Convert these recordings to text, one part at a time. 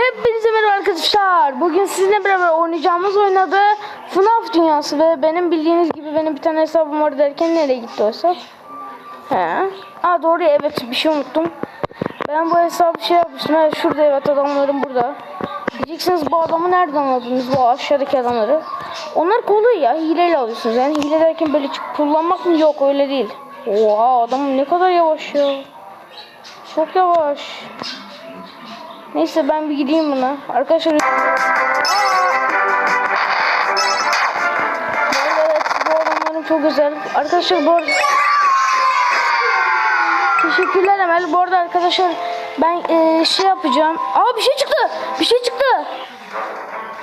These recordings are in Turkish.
Hepinize merhaba arkadaşlar. Bugün sizinle beraber oynayacağımız oynadı FNAF dünyası ve benim bildiğiniz gibi benim bir tane hesabım var derken nereye gitti o hesap? He. Aa doğru evet bir şey unuttum. Ben bu hesabı şey yapmıştım. Evet şurada evet adamlarım burada. Diyeceksiniz bu adamı nereden anladınız bu aşağıdaki adamları? Onlar kolay ya hileyle alıyorsunuz. Yani hile derken böyle kullanmak mı? Yok öyle değil. Oha adam ne kadar yavaş ya. Çok yavaş. Neyse ben bir gideyim buna. Arkadaşlar evet bu adamlarım çok güzel. Arkadaşlar bu arada Teşekkürler Emel. Bu arada arkadaşlar ben eee, şey yapacağım. Aa bir şey çıktı. Bir şey çıktı.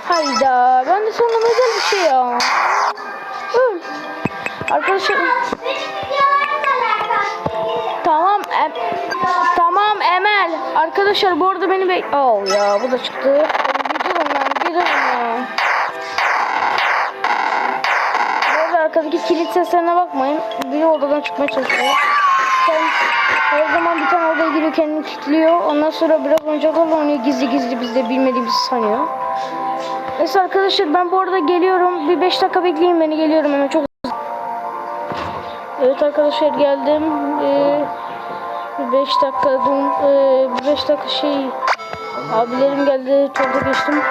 Hayda. Ben de sonra özel bir şey ya. Öl. Arkadaşlar Arkadaşlar bu arada beni bek... Oh ya bu da çıktı. Bir durun lan bir durun ya. Bu arada arkadaki kilit seslerine bakmayın. Biri odadan çıkmaya çalışıyor. Her zaman bir tane odaya giriyor kendini kilitliyor. Ondan sonra biraz oyuncaklarla oynuyor gizli gizli biz de bilmediğimizi sanıyor. Neyse arkadaşlar ben bu arada geliyorum. Bir 5 dakika bekleyin beni geliyorum hemen çok Evet arkadaşlar geldim. Ee, bir 5 dakika bir 5 dakika şey abilerim geldi çolda geçtim.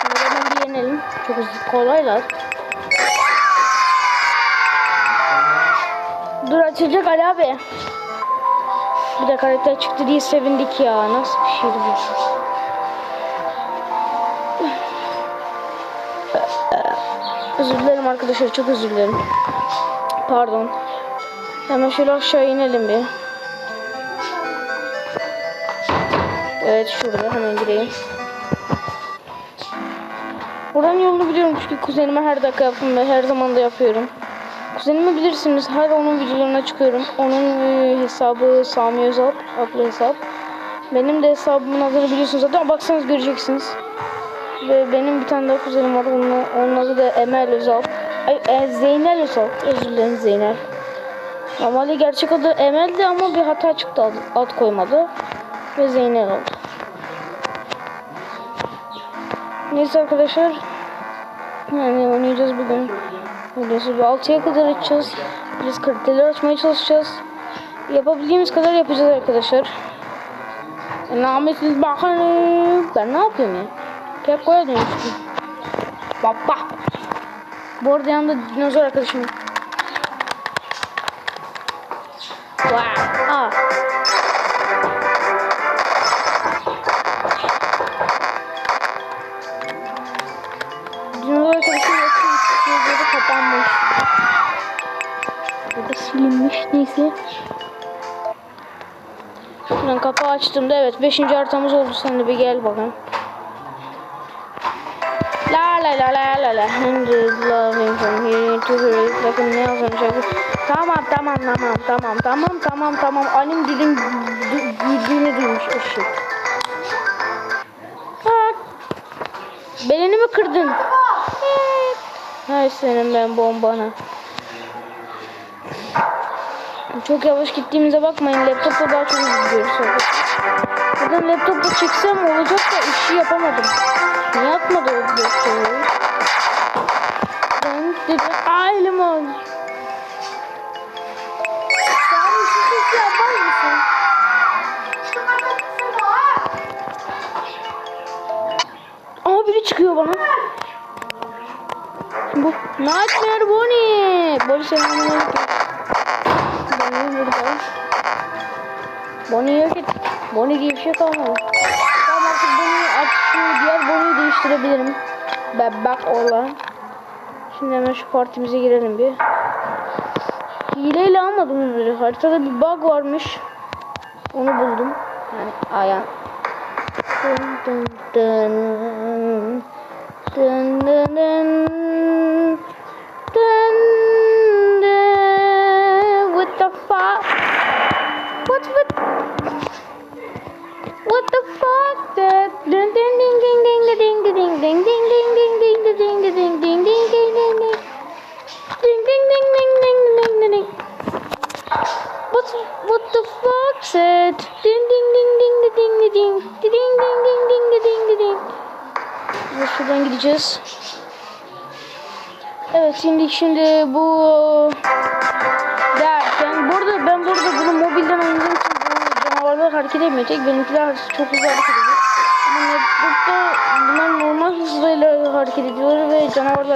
Şimdi hemen bir yenelim. Çok hızlı kolaylar. Dur açılacak Ali abi. Bir de karakter çıktı diye sevindik ya. Nasıl bir şeydi bu? Özür dilerim arkadaşlar çok özür dilerim. Pardon. Hemen şöyle aşağı inelim bir. Evet şurada hemen gireyim. Buranın yolunu biliyorum çünkü kuzenime her dakika yaptım ve her zaman da yapıyorum. Kuzenimi bilirsiniz her onun videolarına çıkıyorum. Onun e, hesabı Sami Özal adlı hesap. Benim de hesabımın adını biliyorsunuz zaten baksanız göreceksiniz. Ve benim bir tane daha kuzenim var. Onun, onun adı da Emel Özal. Ay, e, Zeynel Özal. Özür dilerim Zeynel. Normalde gerçek adı Emel'di ama bir hata çıktı ad, ad koymadı. Ve Zeynel oldu. Neyse arkadaşlar. Yani oynayacağız bugün. Bir 6'ya kadar açacağız. Biz kriterleri açmaya çalışacağız. Yapabildiğimiz kadar yapacağız arkadaşlar. Nametsiz bakalım. Ben ne yapıyorum ya? Kekoya dönüştüm. Baba. Bu arada yanında dinozor arkadaşım. var. Wow. Dinozor arkadaşım yoksa gözleri kapanmış. Ya da silinmiş neyse. Şuradan kapağı açtığımda evet 5. haritamız oldu. Sen de bir gel bakalım. La la la la hundred loving from here to here bakın ne yazmış şarkı. Tamam tamam tamam tamam tamam tamam tamam alim dilin girdiğini duymuş eşek. Bak. Belini mi kırdın? Hay senin ben bombana. Çok yavaş gittiğimize bakmayın. Laptopla daha çok gidiyoruz. Zaten laptopla çeksem olacak da işi yapamadım. Olan. Şimdi hemen şu partimize girelim bir. Hileyle almadım bunları. Haritada bir bug varmış. Onu buldum. Yani ayan. Dın dın dın. Dın dın dın.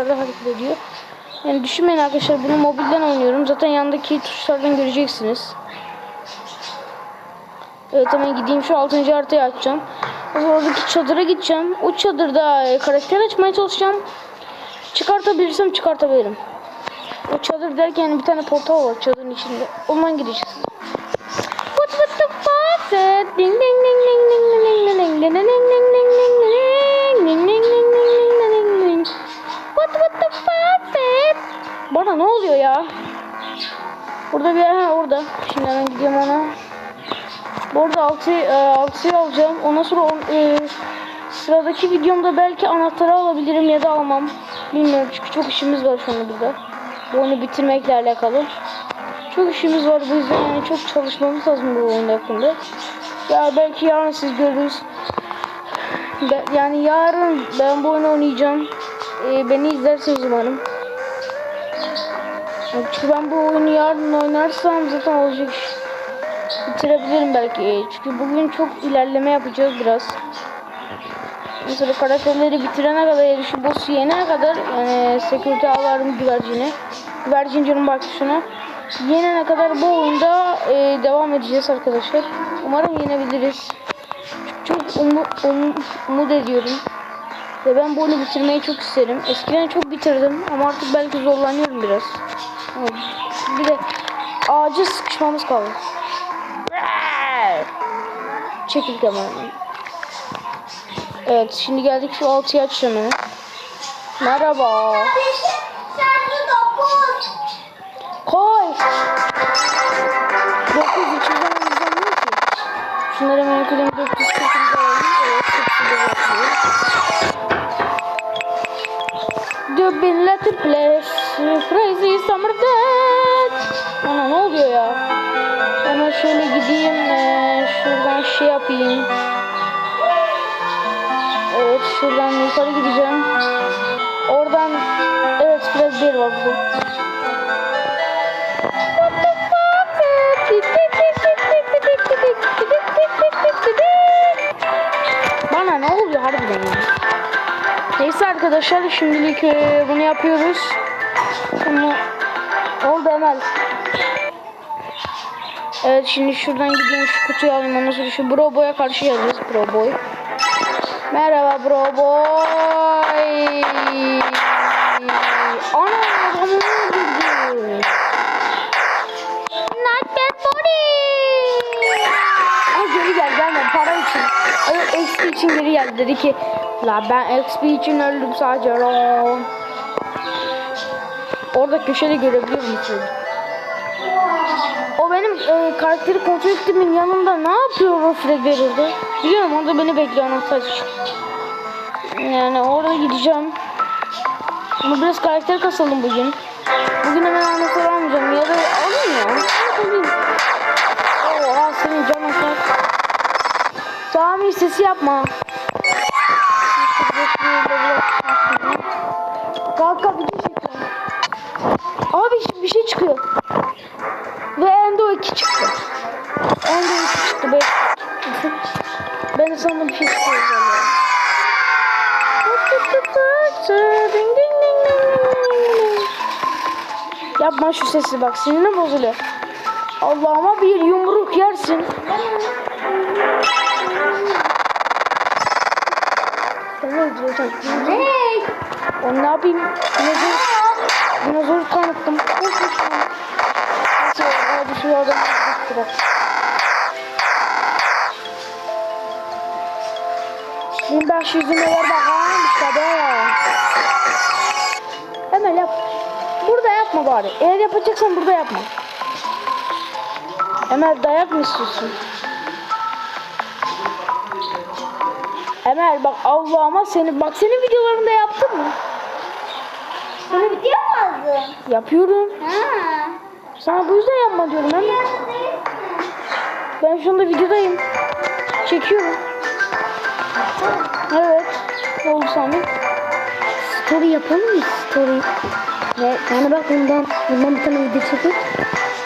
Da hareket ediyor. Yani düşünmeyin arkadaşlar bunu mobilden oynuyorum. Zaten yandaki tuşlardan göreceksiniz. Evet hemen gideyim şu 6. haritayı açacağım. Oradaki çadıra gideceğim. O çadırda e, karakter açmaya çalışacağım. Çıkartabilirsem çıkartabilirim. O çadır derken bir tane portal var çadırın içinde. Ondan gireceğiz. What what the fuck ding ding ding ding ding ding ding ding ding ding ding Bana ne oluyor ya? Burada bir ha orada. Şimdi hemen gideyim ona. Bu arada 6 6'yı alacağım. Ondan sonra on, e, sıradaki videomda belki anahtarı alabilirim ya da almam. Bilmiyorum çünkü çok işimiz var şu anda burada. Bu oyunu bitirmekle alakalı. Çok işimiz var bu yüzden yani çok çalışmamız lazım bu oyun hakkında. Ya belki yarın siz görürüz. Ben- yani yarın ben bu oyunu oynayacağım. E, beni izlersiniz umarım. Çünkü ben bu oyunu yarın oynarsam zaten olacak bitirebilirim belki. Çünkü bugün çok ilerleme yapacağız biraz. Mesela karakterleri bitirene kadar ya şu boss'u yenene kadar yani security alarm güvercini. Güvercin canım bak şuna. Yenene kadar bu oyunda e, devam edeceğiz arkadaşlar. Umarım yenebiliriz. Çok umu, um- umut ediyorum. Ve ben bu oyunu bitirmeyi çok isterim. Eskiden çok bitirdim ama artık belki zorlanıyorum biraz. Bir de ağaca sıkışmamız kaldı. Çekil kameranı. Evet şimdi geldik şu altıyı açacağım hemen. Merhaba. Koy. 9 içinden izlemiyor ki. Şunları hemen yukarıdan 440 alalım. Evet 8'de bakıyor. Bin letter place. Crazy summer dead. Ana ne oluyor ya? Hemen şöyle gideyim. eee, şuradan şey yapayım. Evet şuradan yukarı gideceğim. Oradan evet biraz bir var burada. Bana ne oluyor harbiden ya? Neyse arkadaşlar şimdilik bunu yapıyoruz. Ama oldu Emel. Evet şimdi şuradan gideyim şu kutuyu alayım ondan sonra şu Bro Boy'a karşı geleceğiz Bro Boy. Merhaba Bro Boy. Ana adamı öldürdü. Not bad body. Ama geri gel gelme para için. Ay, XP için geri geldi dedi ki La ben XP için öldüm sadece la. Orada köşede görebiliyor musun? O benim e, karakteri kontrol ettiğimin yanında ne yapıyor o Fredbear orada? Biliyorum orada beni bekliyor anahtar. Yani orada gideceğim. Ama biraz karakter kasalım bugün. Bugün hemen anahtar almayacağım ya da alayım ya. Oha senin can atar. Sami sesi yapma. Abi bir şey çıkıyor. Ve Endo 2 çıktı. Endo 2 çıktı. Ben, ben sandım bir şey çıkıyor. Yapma şu sesi bak sinirine bozuluyor. Allah'ıma bir yumruk yersin. Sen ne öldüreceksin? Hey! Onu ne yapayım? Dinozor, dinozor şu adamı bırak. Bin beş yüzüne ver bakalım işte be. Hemen yap. Burada yapma bari. Eğer yapacaksan burada yapma. Emel dayak mı istiyorsun? Emel bak Allah'ıma seni bak senin videolarında yaptın mı? Sana video mu aldın? Yapıyorum. Ha. Sana bu yüzden yapma diyorum Emel. Ben şu anda videodayım. Çekiyorum. Evet. Ne oldu Sami? Story yapalım mı story? Ve yani bak bundan, bundan bir tane video çekip.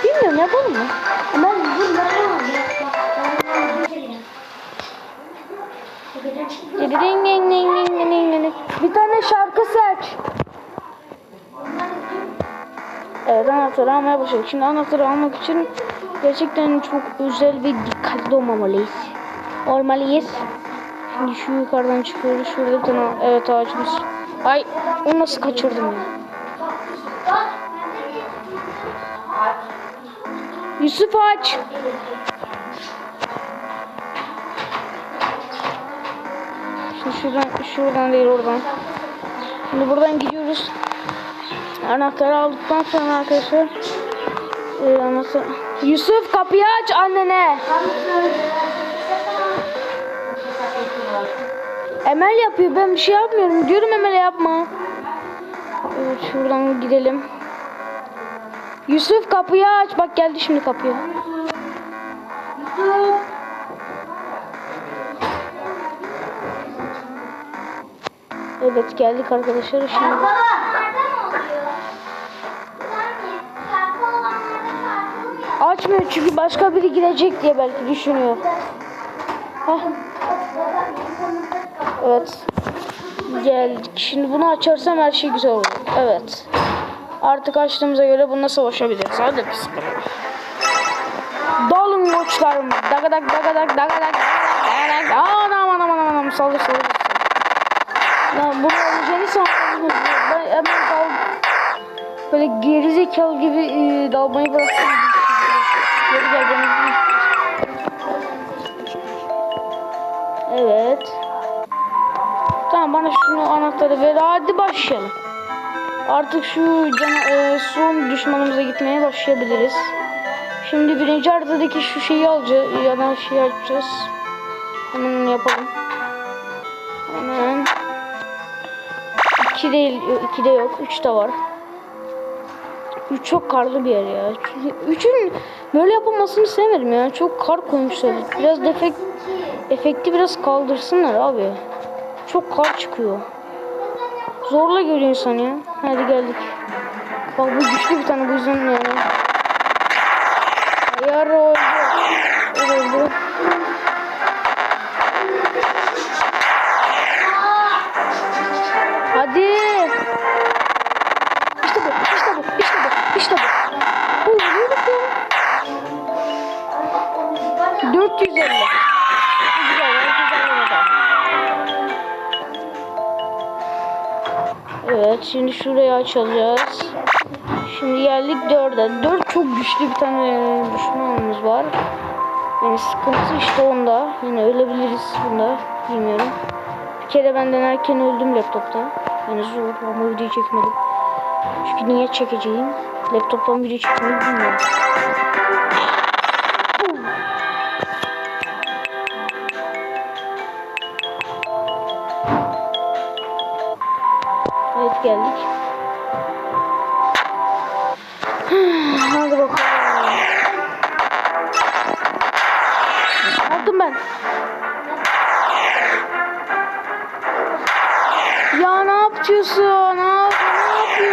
Bilmiyorum yapalım mı? Ama ding. Bir tane şarkı seç. Evet anahtarı almaya başladık. Şimdi anahtarı almak için gerçekten çok özel ve dikkatli olmamalıyız. Olmalıyız. Şimdi şu yukarıdan çıkıyoruz. Şurada evet ağacımız. Ay onu nasıl kaçırdım ya. Yusuf aç. Şimdi şuradan, şuradan değil oradan. Şimdi buradan gidiyoruz. Anahtarı aldıktan sonra arkadaşlar e, anahtar... Yusuf kapıyı aç annene. Emel yapıyor ben bir şey yapmıyorum. Diyorum Emel'e yapma. Evet şuradan gidelim. Yusuf kapıyı aç. Bak geldi şimdi kapıya. Evet geldik arkadaşlar. Şimdi açmıyor çünkü başka biri girecek diye belki düşünüyor. Heh. Evet. Geldik. Şimdi bunu açarsam her şey güzel olur. Evet. Artık açtığımıza göre bununla savaşabiliriz. Hadi bismillah. Dalın koçlarım. Dagadak dagadak dagadak dagadak. Anam anam anam anam. Saldır saldır. Ya bunu öleceğini sandım. Ben hemen dal... Böyle gerizekalı gibi e, dalmayı bıraktım. Evet. Tamam bana şunu anahtarı ver. Hadi başlayalım. Artık şu cana, e, son düşmanımıza gitmeye başlayabiliriz. Şimdi birinci haritadaki şu şeyi alacağız. Ya da şeyi açacağız. Hemen yapalım. Hemen. İki değil, iki de yok. Üç de var. Üç çok karlı bir yer ya. Çünkü Üçün böyle yapılmasını sevmedim ya. Çok kar koymuşlar. Biraz defekt, efekti biraz kaldırsınlar abi. Çok kar çıkıyor. Zorla görüyor insan ya. Hadi geldik. Bak bu güçlü bir tane bu yüzden yani. Ayar Evet, şimdi şurayı açacağız. Şimdi geldik 4'e. 4 çok güçlü bir tane düşmanımız var. Yani sıkıntı işte onda. Yine ölebiliriz bunda. Bilmiyorum. Bir kere ben denerken öldüm laptopta. Yani zor ama video çekmedim. Çünkü niye çekeceğim? Laptoptan video çekmeyi bilmiyorum.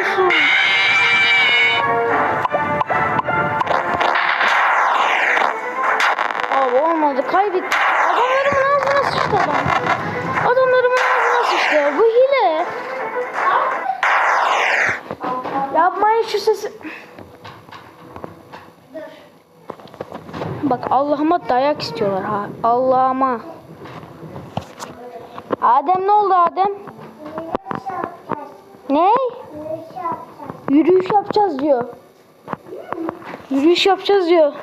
Yapıyorsun? Abi olmadı. Kaybettik. Adamlarımın ağzına sıçtı adam. Adamlarımın ağzına sıçtı. Bu hile. Yapmayın şu sesi. Bak Allah'ıma dayak istiyorlar ha. Allah'ıma. Adem ne oldu Adem? Ne? Yürüyüş yapacağız diyor. Yürüyüş yapacağız diyor.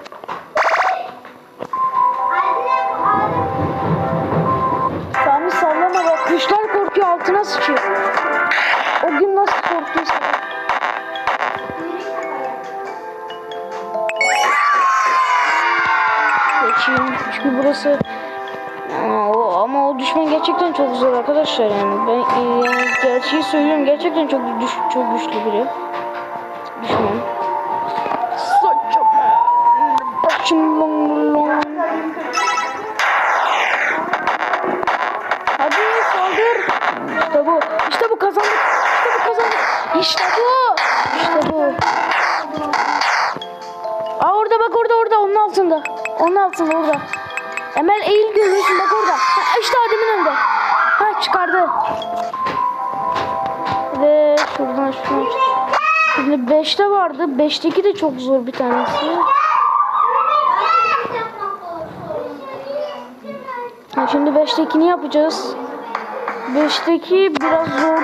Sami sallama bak kuşlar korkuyor altına sıçıyor. O gün nasıl korktuysa. Geçeyim çünkü burası ama o, düşman gerçekten çok zor arkadaşlar yani. Ben e, yani gerçeği söylüyorum gerçekten çok düş, çok güçlü biri. İşte bu. İşte bu. Aa orada bak orada orada onun altında. Onun altında orada. Emel eğil görüyorsun bak orada. Ha, işte Adem'in önünde. Ha çıkardı. Ve şuradan şunu. Şimdi 5'te vardı. 5'teki de çok zor bir tanesi. Ha, şimdi 5'tekini yapacağız. 5'teki biraz zor.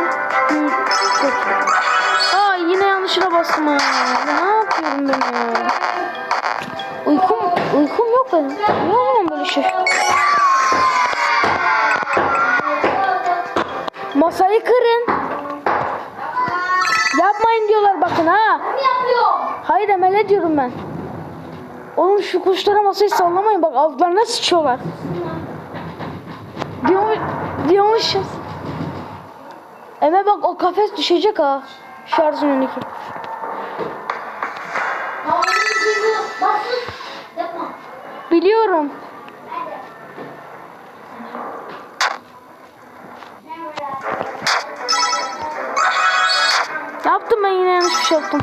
Çok. Aa yine yanlışına bastım. Ya, ne yapıyorum ben ya? Uykum, uykum yok benim. Niye o zaman böyle şey? Masayı kırın. Yapmayın diyorlar bakın ha. Hayır Emel'e diyorum ben. Oğlum şu kuşlara masayı sallamayın bak altlarına sıçıyorlar. Diyor, diyormuşuz. Emel bak o kafes düşecek ha. Şarjın önündeki. Biliyorum. Yaptım ben yine yanlış bir şey yaptım.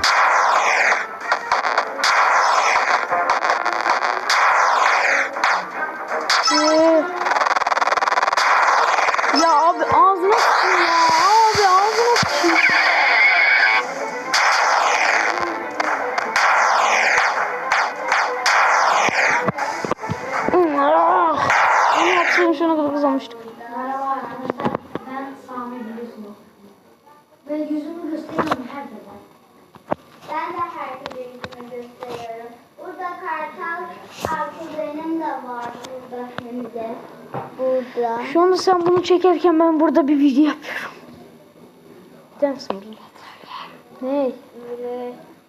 Şu anda sen bunu çekerken ben burada bir video yapıyorum. Gider misin? Ne?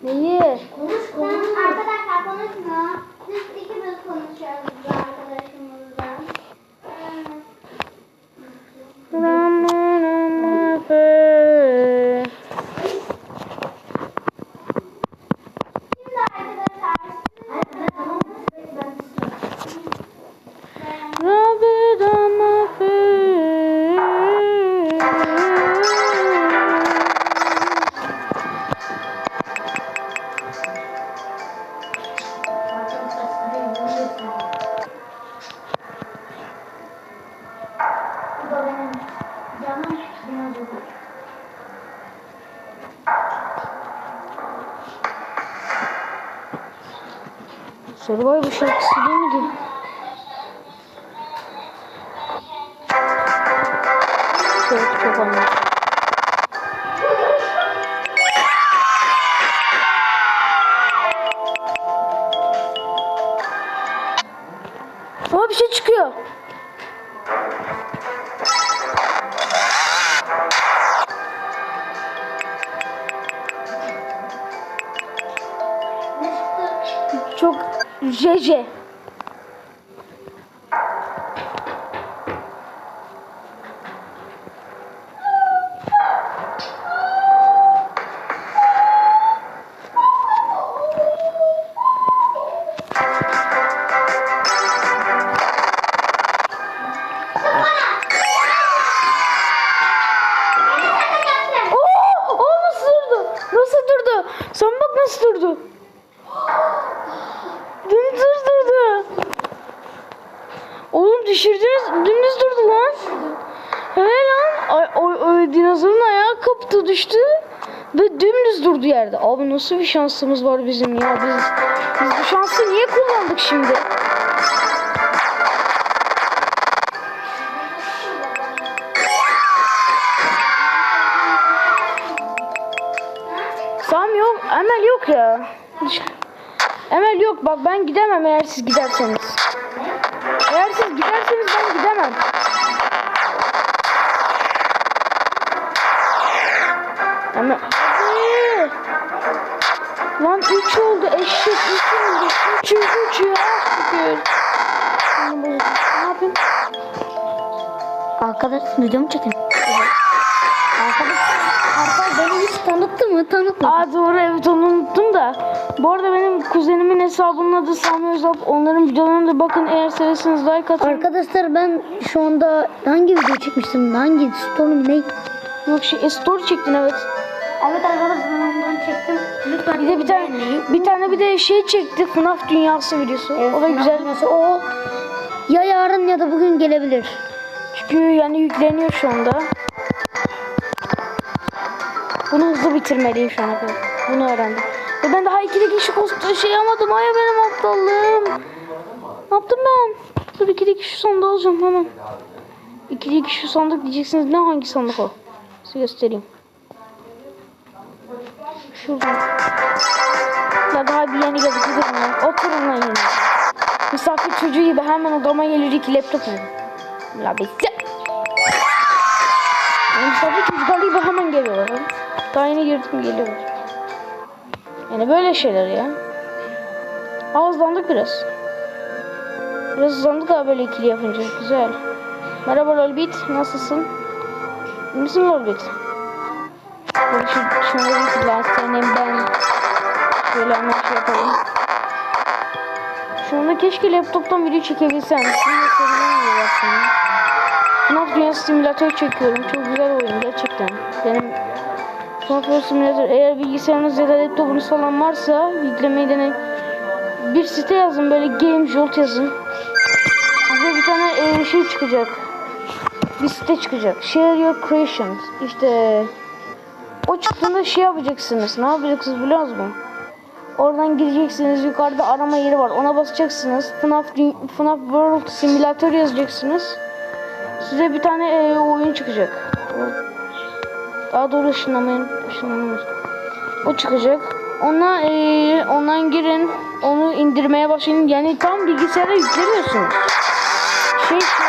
Neyi? Konuş konuş. Arkadaşlar konuşmuyor. Biz ikimiz konuşuyoruz Survivor şarkısı değil miydi? Nasıl bir şansımız var bizim ya. Biz, biz bu şansı niye kullandık şimdi? Sam yok, Emel yok ya. Emel yok bak ben gidemem eğer siz giderseniz. Eğer siz giderseniz ben gidemem. Arkadaş video mu çekin? Arkadaş, arkadaş beni hiç tanıttı mı? Tanıtmadı. Aa doğru evet onu unuttum da. Bu arada benim kuzenimin hesabının adı Sami Özalp. Onların videolarına da bakın eğer seversiniz like atın. Arkadaşlar ben şu anda hangi video çekmiştim? Hangi story ne? Yok şey e, story çektin evet. Evet arkadaşlar ben ondan çektim. Lütfen Bir de bir tane bir tane bir de şey çekti FNAF dünyası videosu. o da güzel. O ya yarın ya da bugün gelebilir. Çünkü yani yükleniyor şu anda. Bunu hızlı bitirmeliyim şu ana kadar. Bunu öğrendim. Ve ben daha ikili kişi kostu şey yapmadım. Ay benim aptallığım. Ne yaptım ben? Dur ikili kişi sonunda olacağım hemen. İkili kişi sandık diyeceksiniz. Ne hangi sandık o? Size göstereyim. Şuradan. Ya daha bir yeni geldik. Oturun lan. Yeni. Misafir çocuğu gibi hemen odama gelir iki laptop alır. La bekle. Yani misafir çocuklar gibi hemen geliyorlar. Daha yeni girdim geliyorlar. Yani böyle şeyler ya. Ağızlandık biraz. Biraz hızlandık abi böyle ikili yapınca. Güzel. Merhaba Lolbit. Nasılsın? Misin Lolbit? Böyle şu, şunu bir lan senin ben. Şöyle hemen şey yapalım. Şu anda keşke laptoptan video çekebilsem. Şimdi sevilen gibi yaptım. FNAF Dünyası Simülatör çekiyorum. Çok güzel oyun gerçekten. Benim FNAF Simülatör eğer bilgisayarınız ya da laptopunuz falan varsa yüklemeyi deneyin. Bir site yazın böyle Game Jolt yazın. Size bir tane e, şey çıkacak. Bir site çıkacak. Share Your Creations. İşte o çıktığında şey yapacaksınız. Ne yapacaksınız biliyor musunuz? Oradan gireceksiniz. Yukarıda arama yeri var. Ona basacaksınız. FNAF, FNAF World Simulator yazacaksınız. Size bir tane e, oyun çıkacak. Daha doğru ışınlamayın. ışınlamayın. O çıkacak. Ona e, ondan girin. Onu indirmeye başlayın. Yani tam bilgisayara yüklemiyorsunuz. Şey şey.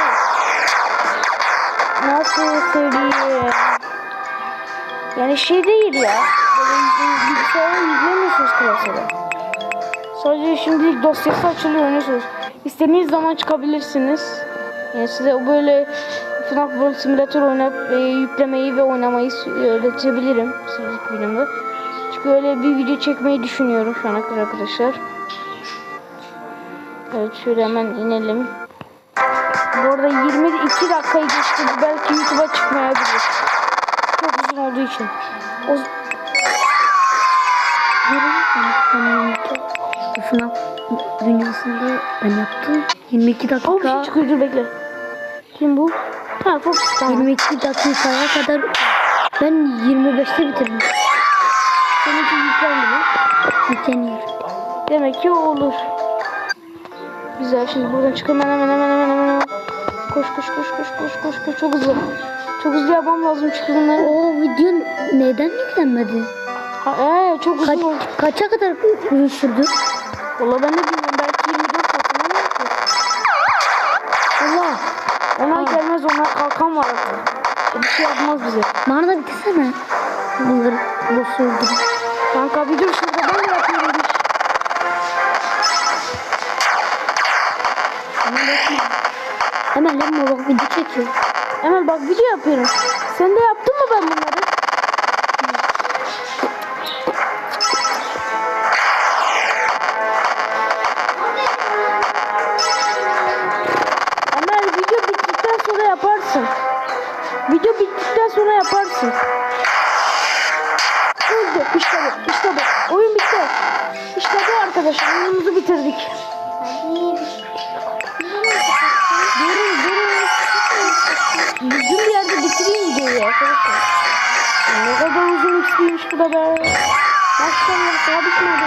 Nasıl söyleyeyim? Yani şey değil ya. Bilgisayara yüklemiyorsunuz klasörü. Sadece şimdilik dosyası açılıyor oynuyorsunuz. İstediğiniz zaman çıkabilirsiniz. Yani size böyle FNAF World Simulator oynayıp e, yüklemeyi ve oynamayı öğretebilirim. Sizlik videomda. Çünkü öyle bir video çekmeyi düşünüyorum şu ana kadar arkadaşlar. Evet şöyle hemen inelim. Bu arada 22 dakikayı geçti. Belki YouTube'a çıkmayabilir. Çok uzun olduğu için. O, FNAF dünyasında ben yaptım. 22 o bir şey dakika. çıkıyor dur bekle. Kim bu? Ha tamam. 22 dakikaya kadar ben 25'te bitirdim. Seninki yüklendi mi? Yükleniyor. Demek ki o olur. Güzel şimdi buradan çıkalım hemen hemen hemen hemen hemen. Koş koş koş koş koş koş koş çok hızlı. Çok hızlı yapmam lazım bunları. O video neden yüklenmedi? Ha, ee, çok uzun oldu. kaça kadar sürdü? Valla ben de bilmiyorum kalkan var artık. Bir şey yapmaz bize. Bana bitirsene. Bunları boş öldürün. Kanka bir dur şurada ben de yapıyorum. Hemen lan bak video çekiyor. Emel bak video yapıyorum. Sen de yaptın Bu. Oyun bitti. İşte bu arkadaşlar. Oyunumuzu bitirdik. Durun durun. Düzgün bir yerde bitireyim videoyu arkadaşlar. Ne kadar uzun XP'ymiş bu da be. Maşallah daha bitmedi.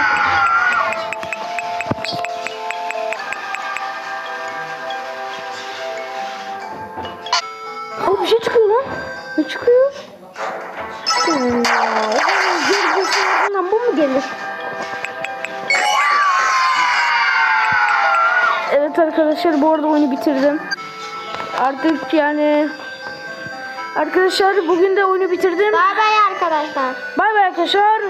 Arkadaşlar bu arada oyunu bitirdim. Artık yani arkadaşlar bugün de oyunu bitirdim. Bay bay arkadaşlar. Bay bay arkadaşlar.